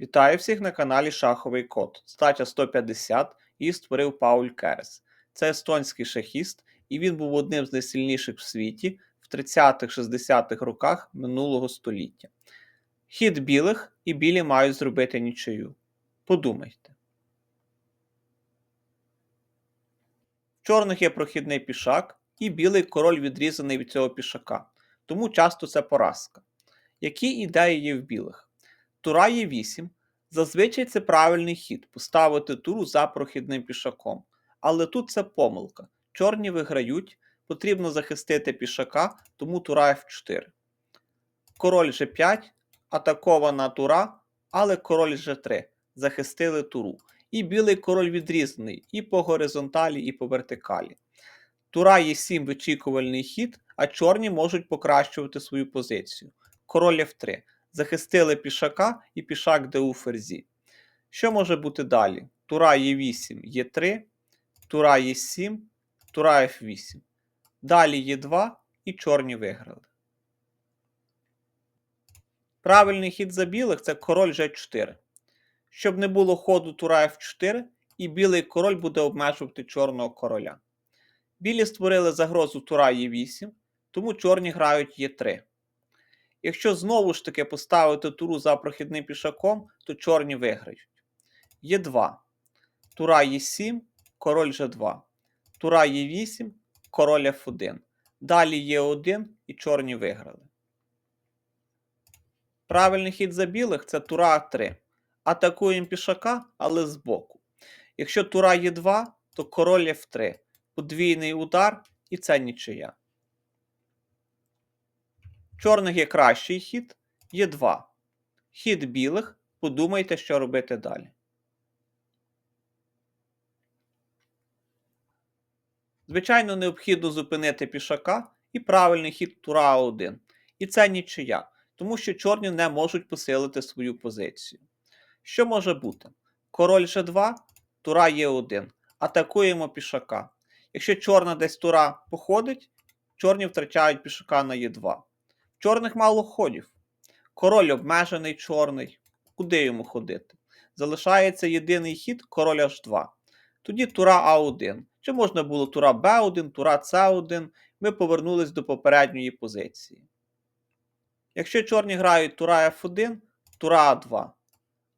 Вітаю всіх на каналі Шаховий Код. Стаття 150 її створив Пауль Керес. Це естонський шахіст, і він був одним з найсильніших в світі в 30-60-х роках минулого століття. Хід білих і білі мають зробити нічию. Подумайте. В чорних є прохідний пішак, і білий король відрізаний від цього пішака, тому часто це поразка. Які ідеї є в білих? Тура є 8. Зазвичай це правильний хід поставити туру за прохідним пішаком. Але тут це помилка. Чорні виграють, потрібно захистити пішака, тому тура F4. Король G5, атакована тура, але король G3. Захистили туру. І білий король відрізаний і по горизонталі, і по вертикалі. Тура є 7 вичікувальний хід, а чорні можуть покращувати свою позицію. Король F3 захистили пішака і пішак де у ферзі. Що може бути далі? Тура є 8 є 3, тура є 7, тура F8. Далі є 2 і чорні виграли. Правильний хід за білих це король G4. Щоб не було ходу тура F4, і білий король буде обмежувати чорного короля. Білі створили загрозу тура Е8, тому чорні грають Е3. Якщо знову ж таки поставити туру за прохідним пішаком, то чорні виграють. Є 2. Тура Е7, король G2. Тура Е8, король F1. Далі є 1 і чорні виграли. Правильний хід за білих це тура А3. Атакуємо пішака, але збоку. Якщо тура є 2, то король F3. Подвійний удар і це нічия. Чорних є кращий хід, є 2. Хід білих. Подумайте, що робити далі. Звичайно, необхідно зупинити пішака і правильний хід тура А1. І це нічия, тому що чорні не можуть посилити свою позицію. Що може бути? Король G2, тура Е1. Атакуємо пішака. Якщо чорна десь тура походить, чорні втрачають пішака на Е2. Чорних мало ходів. Король обмежений чорний. Куди йому ходити? Залишається єдиний хід король H2. Тоді тура А1. Чи можна було тура Б1, тура С1. Ми повернулись до попередньої позиції. Якщо чорні грають тура F1, тура А2.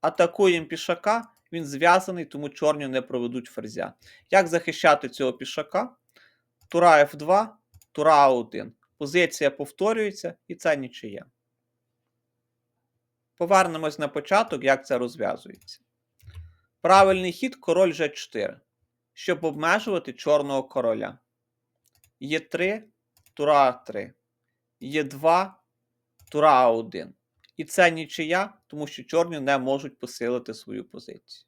Атакуємо пішака, він зв'язаний, тому чорні не проведуть ферзя. Як захищати цього пішака? Тура F2, тура А1. Позиція повторюється, і це нічия. Повернемось на початок, як це розв'язується. Правильний хід король G4, щоб обмежувати чорного короля. Є 3, тура А3. Є 2, тура А1. І це нічия, тому що чорні не можуть посилити свою позицію.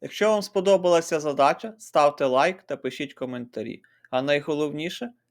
Якщо вам сподобалася задача, ставте лайк та пишіть коментарі. А найголовніше